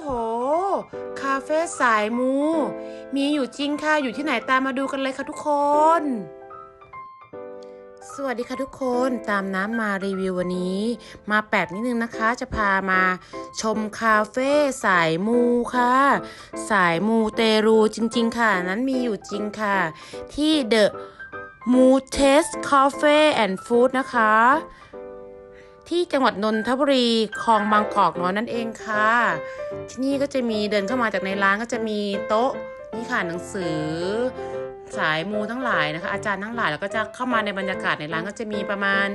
โห คาเฟ่สายมู มีอยู่จริงค่ะ อยู่ที่ไหนตามมาดูกันเลยค่ะทุกคน สวัสดีค่ะทุกคนตามน้ำมารีวิววันนี้ มาแปลกนิดนึงนะคะ จะพามาชมคาเฟ่สายมูค่ะ สายมูเตรูจริง ๆ ค่ะ นั้นมีอยู่จริงค่ะ ที่เดอะมูเทสคาเฟ่แอนด์ฟู้ดนะคะ ที่จังหวัดนนทบุรีคลองบางกอกน้อยนั่นเองค่ะ ที่นี่ก็จะมีเดินเข้ามาจากในร้านก็จะมีโต๊ะนี่ค่ะหนังสือ สายมูทั้งหลายนะคะ อาจารย์ทั้งหลายแล้วก็จะเข้ามาในบรรยากาศในร้านก็จะมีประมาณ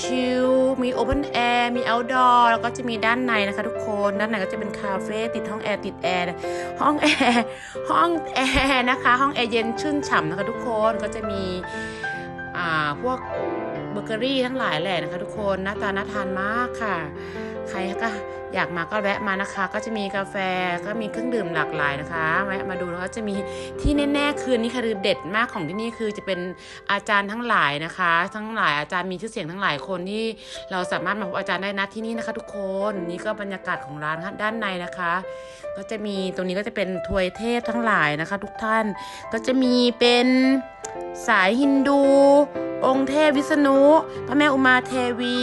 ชิลๆมีโอเพนแอร์มีเอาท์ดอร์แล้วก็จะมีด้านในนะคะทุกคนด้านในก็จะเป็นคาเฟ่ติดห้องแอร์ติดแอร์ห้องแอร์ห้องแอร์นะคะ ห้องแอร์เย็นชื่นฉ่ำนะคะทุกคนก็จะมีอ่าพวก เบเกอรี่ทั้งหลายแหละนะคะ ทุกคนหน้าตาน่าทานมากค่ะ ใครก็อยากมาก็แวะมานะคะ ก็จะมีกาแฟก็มีเครื่องดื่มหลากหลายนะคะแวะมาดูแล้วก็จะมีที่แน่ๆคืนนี้ค่ะคือเด็ดมากของที่นี่คือจะเป็นอาจารย์ทั้งหลายนะคะ ทั้งหลายอาจารย์มีชื่อเสียงทั้งหลายคนที่เราสามารถมาพบอาจารย์ได้นะที่นี่นะคะ ทุกคนนี่ก็บรรยากาศของร้านด้านในนะคะ ก็จะมีตรงนี้ก็จะเป็นทวยเทพทั้งหลายนะคะ ทุกท่านก็จะมีเป็นสายฮินดู องค์เทพวิษณุ พระแม่อุมาเทวี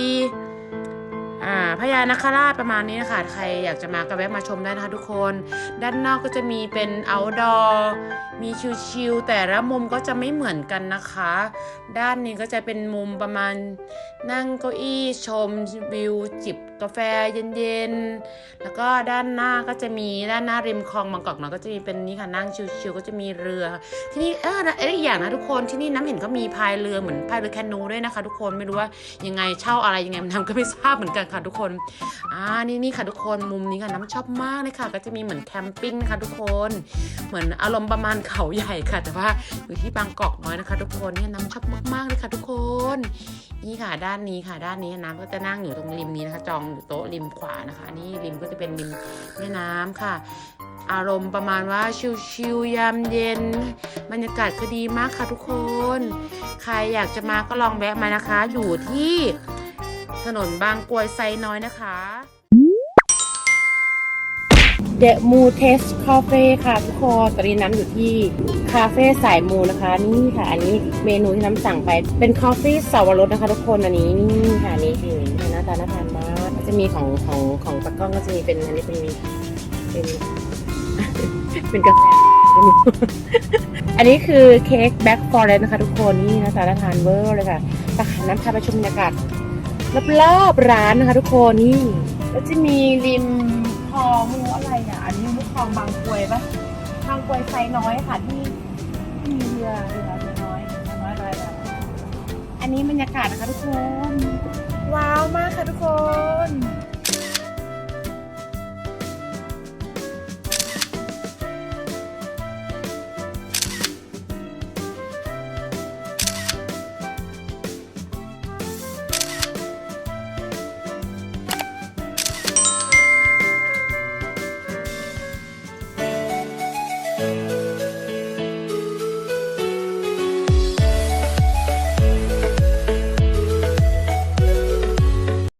อ่าพญานาคราชประมาณนี้นะคะใครอยากจะมาก็แวะมาชมได้นะคะทุกคน ด้านนอกก็จะมีเป็นเอาดอมีชิวๆแต่ละมุมก็จะไม่เหมือนกันนะคะ ด้านนี้ก็จะเป็นมุมประมาณนั่งเก้าอี้ชมวิวจิบ กาแฟเย็นๆ แล้วก็ด้านหน้าก็จะมีด้านหน้าริมคลองบางกอกเนาะก็จะมีเป็นนี่ค่ะนั่งชิลๆก็จะมีเรือ ที่นี่เออนะเอ้ยอีกอย่างนะทุกคนที่นี่น้ำเห็นเขามีพายเรือเหมือนพายเรือแคนูด้วยนะคะ ทุกคนไม่รู้ว่ายังไงเช่าอะไรยังไงมันทำก็ไม่ทราบเหมือนกันค่ะทุกคนอ่านี่นี่ค่ะทุกคนมุมนี้ค่ะน้ำชอบมากเลยค่ะ ก็จะมีเหมือนแคมปิ้งนะคะทุกคน เหมือนอารมณ์ประมาณเขาใหญ่ค่ะ แต่ว่าอยู่ที่บางกอกน้อยนะคะ ทุกคนเนี่ยน้ำชอบมากๆเลยค่ะ ทุกคน นี่ค่ะด้านนี้ค่ะ ด้านนี้น้ำก็จะนั่งอยู่ตรงริมนี้นะคะจองอยู่โต๊ะริมขวานะคะ นี่ริมก็จะเป็นริมแม่น้ำค่ะ อารมณ์ประมาณว่าชิลๆยามเย็น บรรยากาศก็ดีมากค่ะทุกคน ใครอยากจะมาก็ลองแวะมานะคะ อยู่ที่ถนนบางกรวยไซน้อยนะคะ The Moo Test Cafe ค่ะทุกคน ตอนนี้น้ำอยู่ที่คาเฟ่สายมูนะคะ นี่ค่ะ อันนี้เมนูที่น้ำสั่งไป เป็นคอฟฟี่สาวรสนะคะทุกคน อันนี้นี่ค่ะนี่คือหน้าตาน่าทานมาก จะมีของของของตะกล้องก็จะมีเป็นอันนี้เป็นเป็นเป็นกาแฟอันนี้คือเค้กแบ็กฟอร์เรสนะคะทุกคนนี่น้าตาน่าทานเวอร์เลยค่ะตะขันน้ำพาไปชมบรรยากาศรอบๆร้านนะคะทุกคนนี่แล้วจะมีริมคลองมูอะไรอะ อันนี้มุกคลองบางกรวยปะบางกรวยไซน้อยค่ะที่ที่มีเรือเรือน้อยน้อยอะไรแบบอันนี้บรรยากาศนะคะทุกคน ว้าวมากค่ะทุกคน